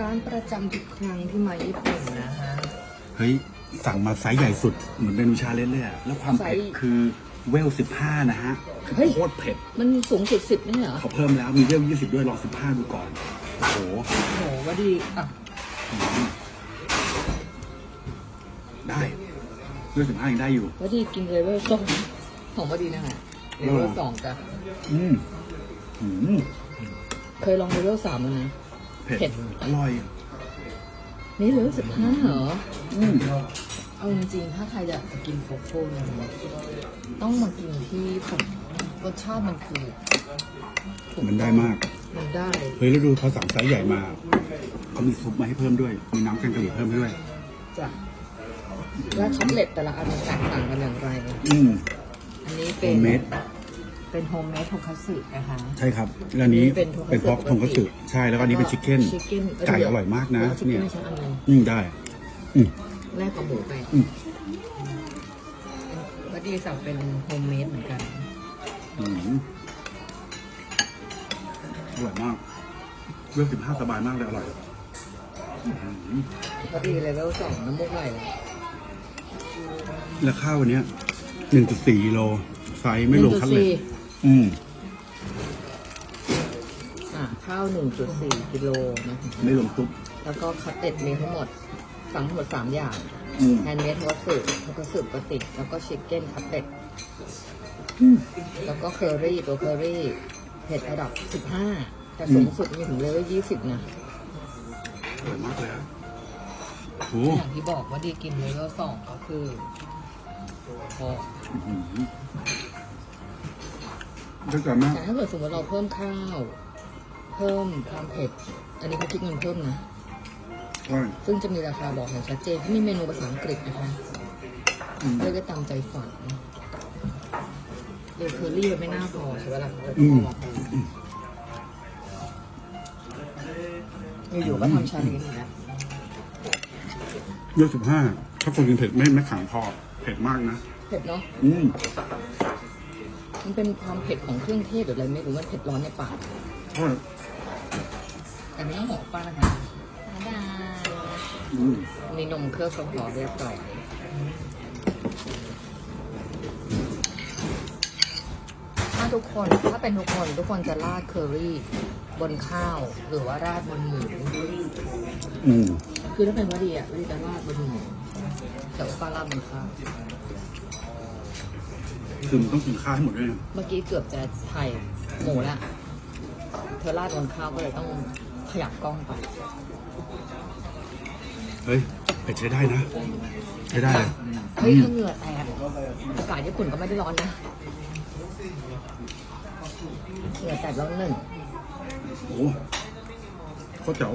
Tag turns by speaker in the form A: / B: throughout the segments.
A: ร้านประจำทุกครั้งที่มาญี่ปุ่นนะฮะ
B: เฮ้ย สั่งมาไซส์ใหญ่สุด เหมือนเมนูชาเลนจ์เลยอะแล้วความเผ็ด
A: ไซส์
B: คือเวลสิบห้านะฮะ คือ
A: เฮ้ย
B: โคตรเผ็ด
A: มันสูงสุดสิบไม่ใช่เหรอ
B: เขาเพิ่มแล้วมีเวลยี่สิบด้วยลองสิบห้าดูก่อน โอ้โห
A: โอ้โหว่าดี อะ
B: ได้เวลสิบห้ายังได้อยู่
A: ว่าดีกินเลเวลสองของว่าดีนะฮะเลเวลสองจ้ะ
B: อืมอืม
A: เคยลองเลเวลสามแล้วนะ
B: เผ็ด
A: เผ็ด
B: อร่อย
A: นี่เลเวลสิบห้าเหรอ
B: อืม
A: เอาจริงๆถ้าใครอยากจะกินโคโค่เนี่ยต้องมากินที่ผมรสชาติมันคือถูก
B: มันได้มาก
A: มันได้
B: เฮ้ยแล้วดูเขาสั่งไซส์ใหญ่มาเขามีซุปมาให้เพิ่มด้วย มีน้ำแกงกะหรี่เพิ่มด้วย
A: จ้ะและช็อตเล็ตแต่ละอันมันแตกต่างกันอย่างไร
B: อืม
A: อันนี้เป็น
B: Homemade
A: เป็นโฮมเมดทงคัตสึนะคะ
B: ใช่ครับแล้วอันนี้
A: เป็นทงคัตสึ
B: เป็นพอกทงคัตสึใช่แล้วก็อันนี้เป็นชิคเก้น
A: ชิคเก้น
B: ไก่อร่อยมากนะ
A: ชิค
B: เนี่
A: เก้
B: ย
A: นใช้อันนึง
B: อืมได้ อืม
A: แลกกับหมูไป
B: อืม
A: ก็ดีสั่งเป็นโฮมเมดเหมือนกัน
B: อืมอร่อยมากเวลสิบห้าสบายมากเลยอร่อยอื้อหือ
A: ก็ดีเลเวลสองน้ำมูกไหลเลย
B: แล้วข้าววันเนี้ยหนึ่งจุดสี่กิโลไซส์ไม่ลงคัดเลย
A: 1.4
B: อืม
A: อะข้าว 1.4กิโลนะ
B: ไม่ลงซุป
A: แล้วก็คัตเต็ดมีทั้งหมดสั่งทั้งหมด 3 อย่าง
B: อืม
A: แฮนด์เมดทวัตสึทวัตสึปกติแล้วก็ชิคเก้นคัตเต็ดแล้วก็เคอรี่ตัวเคอรี่เผ็ดระดับ 15 แต่สูงสุดมีถึงเลเวล20 นะ
B: อร่อยมากเลยอะโอ้
A: อย่างที่บอกว่าดีกินเลเวล2ก็คือพอ
B: อื้อหือได้ใจมาก
A: แต่ถ้าเกิดสมมติเราเพิ่มข้าว เพิ่มความเผ็ด อันนี้เขาคิดเงินเพิ่มนะ
B: ใช่
A: ซึ่งจะมีราคาบอกอย่างชัดเจนที่มีเมนูภาษาอังกฤษนะคะ
B: อืม
A: เลือกได้ตามใจฝันเดเคอรี่มันไม่น่าพอใช่ไหมล่ะเรา
B: อื
A: ต้อง
B: ม
A: เอามาเพิ่มอยู่ๆก็ทำชาเลนจ์อีกแล้ว
B: เวลสิบห้าถ้าคนกินเผ็ดไม่ไม่ขังคอเผ็ดมากนะ
A: เผ็ดเนาะ
B: อืม
A: มันเป็นความเผ็ดของเครื่องเทศหรืออะไรไม่รู้มันเผ็ดร้อนในปาก
B: ใช่
A: แต่ไม่ต้องหอมป้านะคะได้
B: อืม
A: มีนมเครื่องกรองหอเรียบร้อยถ้าทุกคนถ้าเป็นทุกคนทุกคนจะราดเคอรี่บนข้าว หรือว่าราดบนหมู
B: อืม
A: คือถ้าเป็นวดีอะวดีจะราดบนหมูแต่ว่าป้าราดบนข้าว
B: คือมันต้องกินข้าวให้หมดด้วยนะ
A: เมื่อกี้เกือบจะถ่ายหมูละเธอราดบนข้าวก็เลยต้องขยับกล้องไป
B: เฮ้ยเผ็ดใช้ได้นะ ใช้ได้เลย
A: เฮ้ยถ้าเหงื่อแตกอากาศญี่ปุ่นก็ไม่ได้ร้อนนะเหงื่อแตกแล้วหนึ่ง
B: โอ้โหโคตรเจ๋ว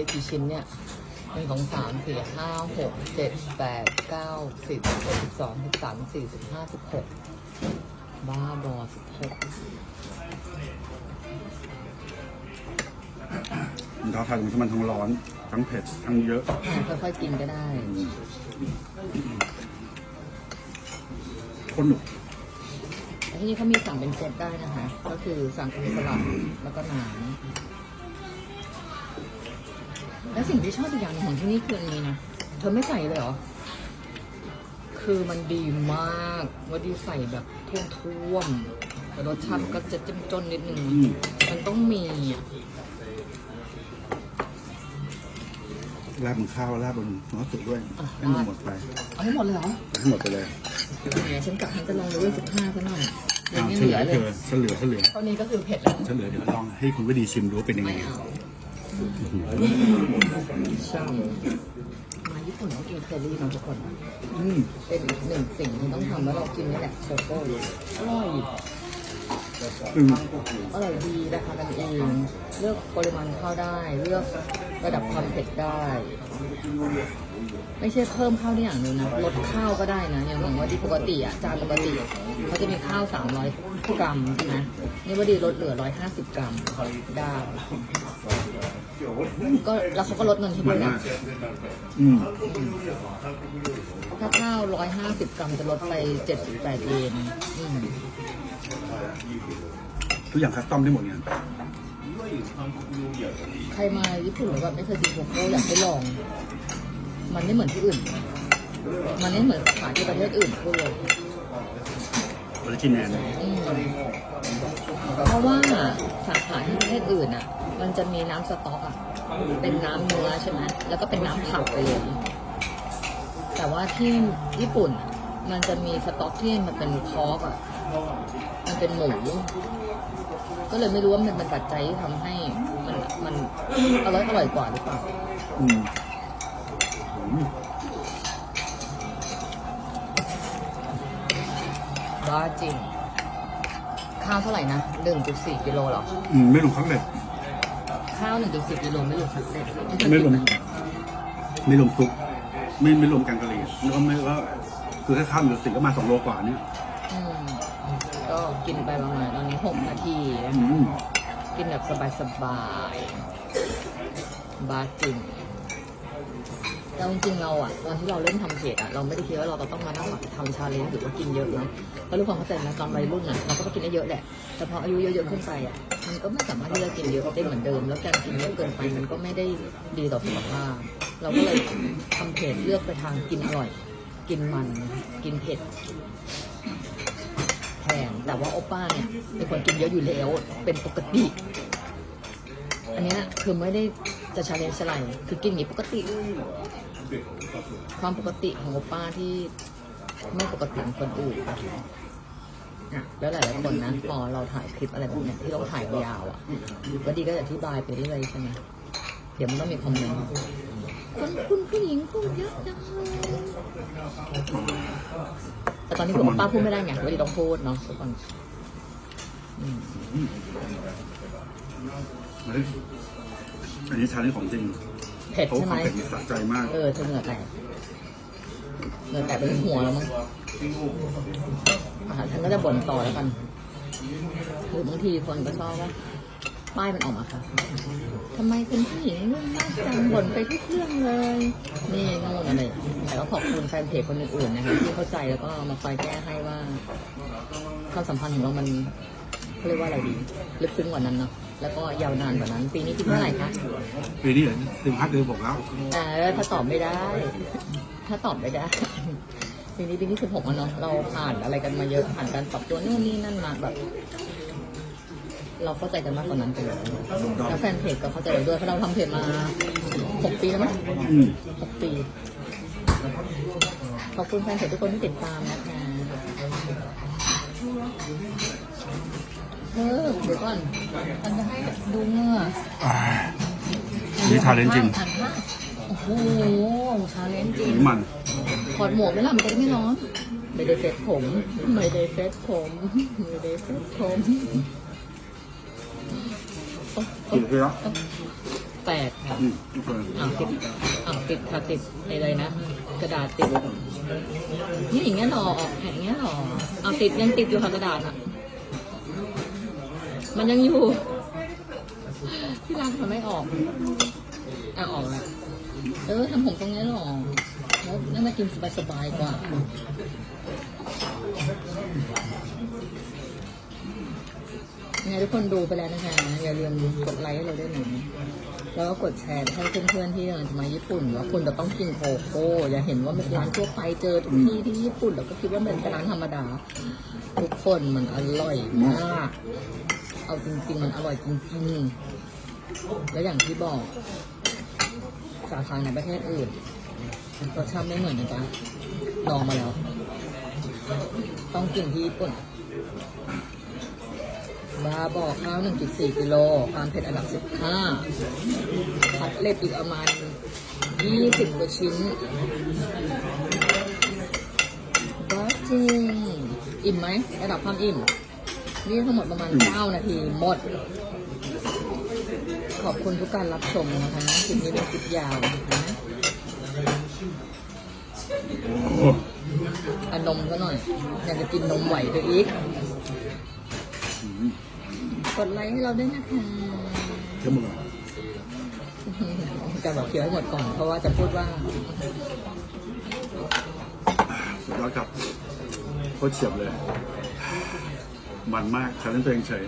B: ฮ้ย
A: หมูยังไงกี่ชิ้นเนี่ยหนึ่งสองสามสี่ห้าหกเจ็ดแปดเก้าสิบเอ็ดสิบสองสิบสามสิบสี่สิบห้าสิบหกบ้าบอสิบหก
B: มันท้าทายตรงที่มันทั้งร้อน ทั้งเผ็ด ทั้งเยอะ
A: ค่อยๆกินก็ได้
B: โคนหนุก
A: แต่ที่นี่เขามีสั่งเป็นเซตได้นะคะ ก็คือสั่งเป็นสลัดแล้วก็น้ำ และสิ่งที่ชอบอีกอย่างหนึ่งของที่นี่คืออันนี้นะ เธอไม่ใส่เลยเหรอ คือมันดีมาก ว่าดีใส่แบบท่วมๆแต่รสชาติมันก็จะเจ้มจนนิดนึง
B: อืม
A: มันต้องมีอะ
B: ราดบนข้าวราดบนหัวสุดด้วย
A: อะ
B: ให้มันหมดไป
A: เอาให้หมดเลยเหรอ
B: ให้หมดไปเลย
A: เนี่ยฉันกะฉันจะลองเลเวลสิบห้าซะหน่อยยั
B: อ้างว
A: ไม่
B: เฉ
A: เห
B: ล
A: ลือยเล
B: เธ
A: ย
B: อเฉลยเฉลย
A: เท่านี้ก็คือเผ็ดแล้ว
B: เฉลยเดี๋ยวลองให้คุณวิดีชิมดูว่าเป็นยังไง
A: ไม่เอาช่าง มาญี่ปุ่นต้องกินเคอรี่นะทุกคน
B: อืม
A: เป็นอีกหนึ่งสิ่งที่ต้องทำแล้วเรากินนี่แหละโชโก้อร่อย
B: อืม
A: อร่อยดีราคากันเอง เลือกปริมาณข้าวได้ เลือกระดับความเผ็ดได้ ไม่ใช่เพิ่มข้าวที่อย่างเดียวนะลดข้าวก็ได้นะอย่างเหมือนว่าที่ปกติอะจานปกติเขาจะมีข้าว300กรัมใช่ไหมนี่ว่าดีลดเหลือ 150 กรัมได้ก็แล้วเขาก็ลดเงินที่
B: มั
A: ด้วนย
B: มา
A: นะ
B: กอืม
A: ถ้าข้าว 150 กรัมจะลดไป 78 เยนอืม
B: ทุกอย่างคัสตอมได้หมดเนี่ย
A: ใครมาญี่ปุ่นแล้วแบบไม่เคยกินโกโก้อยากให้ลอง มันไม่เหมือนที่อื่น มันไม่เหมือนสาขาที่ประเทศอื่นพูดเลย
B: ออริจินแนน
A: อืมเพราะว่าสาขาที่ประเทศอื่นอะ มันจะมีน้ำสต๊อกอะ เป็นน้ำเนื้อใช่ไหมแล้วก็เป็นน้ำผักไปเลย แต่ว่าที่ญี่ปุ่นอะมันจะมีสต๊อกที่มันเป็นคอกอะ มันเป็นหมู ก็เลยไม่รู้ว่ามันเป็นปัจจัยที่ทำให้มันมันอร่อยอร่อยกว่าหรือเปล่า
B: อืมอืม
A: บ้าจริง ข้าวเท่าไหร่นะ1.4กิโลเหรอ
B: อืมไม่รวมคัตเล็ต
A: ข้าว1.4กิโลไม่รวมคัตเล็ต
B: ไม่รวมไม่รวมซุปไม่ไม่รวมแกงกะหรี่แล้วก็ไม่ก็คือแค่ข้าวหนึ่งสิก็มาสองโลกว่าเนี่ย
A: อืม ก็กินไปประมาณตอนนี้6นาทีนะกินแบบสบายๆบ้าจริงแต่จริงๆเราอะตอนที่เราเริ่มทำเพจอะเราไม่ได้คิดว่าเราจะต้องมานั่งแบบทำชาเลนจ์หรือว่ากินเยอะเนาะเพราะรู้ความเข้าใจนะตอนวัยรุ่นอะเราก็กินได้เยอะแหละแต่พออายุเยอะๆขึ้นไปอะมันก็ไม่สามารถที่จะกินเยอะได้เหมือนเดิม แล้วการกินเยอะเกินไปมันก็ไม่ได้ดีต่อสุขภาพเราก็เลยทำเพจเลือกไปทางกินอร่อย กินมันกินเผ็ด แต่ว่าโอป้าเนี่ยเป็นคนกินเยอะอยู่แล้ว เป็นปกติ อันเนี้ยคือไม่ได้จะชาเลนจ์อะไรคือกินอย่างนี้ปกติ ความปกติของโอป้าที่ไม่ปกติของคนอื่นอะแล้วหลายๆคนนะพอเราถ่ายคลิปอะไรแบบเนี้ยที่เราถ่ายยาวอะก็ดีก็จะอธิบายไปเรื่อยใช่ไหมเดี๋ยวมันต้องมีคอมเมนต์คนคุณผู้หญิงพูดเยอะจังเลย แต่ตอนนี้ผมป้าพูดไม่ได้ไงก็ดีต้องพูดเนาะทุกคนอืม
B: เฮ้ยอันนี้ชาเลนจ์ของจริง
A: เผ็ด
B: เพราะ
A: ใช่
B: ค
A: ไหม
B: วามเผ็ดนี่สะใจมาก
A: เออเธอเหงื่อแตกเหงื่อแตกไปถึงหัวแล้วมั้งอะฉันก็จะบ่นต่อแล้วกันหรือบางทีคนก็ชอบว่า ป้ายมันออกมาค่ะทำไมคุณผู้หญิงเรื่องมากจังบ่นไปทุกเรื่องเลย นี่นู่นอะไรแต่ก็ขอบคุณแฟนเพจคนอื่นๆนะคะที่เข้าใจแล้วก็มาคอยแก้ให้ว่าความสัมพันธ์ของเรามันเขาเรียกว่าอะไรดีลึกซึ้งกว่านั้นเนาะแล้วก็ยาวนานกว่านั้น ปีนี้คิดเท่าไหร่คะ
B: ปีนี้เหรอสิบห้าเดือนบอกแล้ว
A: เออถ้าตอบไม่ได้ ถ้าตอบไม่ได้ปีนี้ปีที่สิบหกแล้วเนาะเราผ่านอะไรกันมาเยอะผ่านการปรับตัวนู่นนี่นั่นมาแบบ เราเข้าใจกันมากกว่านั้นไปเลยแล้วแฟนเพจก็เข้าใจเราด้วยเพราะเราทำเพจมาหกปีแล้วมั้ย
B: อืม
A: หกปี ขอบคุณแฟนเพจทุกคนที่ติดตามนะคะเออเดี๋ยวก่อนมันจะให้ดูเหงื่อ
B: อ่านี่ชาเลนจ์จริง
A: หันข้างโอ้โหชาเลนจ์จริง
B: มัน
A: ถอดหมวกไหมล่ะมันจะได้ไม่ร้อน ไม่ได้เซ็ตผม ไม่ได้เซ็ตผม ไม่ได้เซ็ตผม โอ๊ะโอ๊ะ
B: กินไปแล้ว
A: แตกค่ะ
B: อืมโอเค
A: อ้าวติดอ้าวติดค่ะติดอะไรนะ กระดาษติดนี่อย่างเงี้ยหรอออกอย่างเงี้ยหรออ้าวติดยังติดอยู่ค่ะกระดาษอะ มันยังอยู่ ที่ร้านทำไม่ออกอะออกแล้วเออทำผมตรงนี้หรอแล้วนั่นมากินสบายๆกว่า ยังไงทุกคนดูไปแล้วนะคะ อย่าลืมกดไลค์ให้เราด้วยหน่อยแล้วก็กดแชร์ให้เพื่อนๆที่กำลังจะมาญี่ปุ่นว่าคุณจะต้องกินโคโค่อย่าเห็นว่าเป็นร้านทั่วไปเจอทุกที่ที่ญี่ปุ่นแล้วก็คิดว่ามันเป็นร้านธรรมดา ทุกคนมันอร่อยมากเอาจริงๆมันอร่อยจริงๆแล้วอย่างที่บอกสาขาในประเทศอื่นรสชาติไม่เหมือนนะจ๊ะลองมาแล้ว ต้องกินที่ญี่ปุ่น บาบอกข้าว1.4 กิโล ความเผ็ดอันดับ 15คัดเล็บอีกประมาณ 20 กว่าชิ้นบ้าจริง อิ่มไหมระดับความอิ่ม นี่ทั้งหมดประมาณ 9 นาที หมด ขอบคุณทุกการรับชมนะคะคลิปนี้เป็นคลิปยาวนะคะ
B: โอ้โห
A: เอานมก็หน่อย อยากจะกินนมไหวเดี๋ยวอีก กดไลค์ให้เราด้วยนะคะ
B: เท่ามึงอะ
A: จะบอกเคี้ยวให้หมดก่อน เพราะว่าจะพูดว่า
B: สุดยอดครับโคตรเฉียบเลย มันมากชาเลนจ์ตัวเองเฉย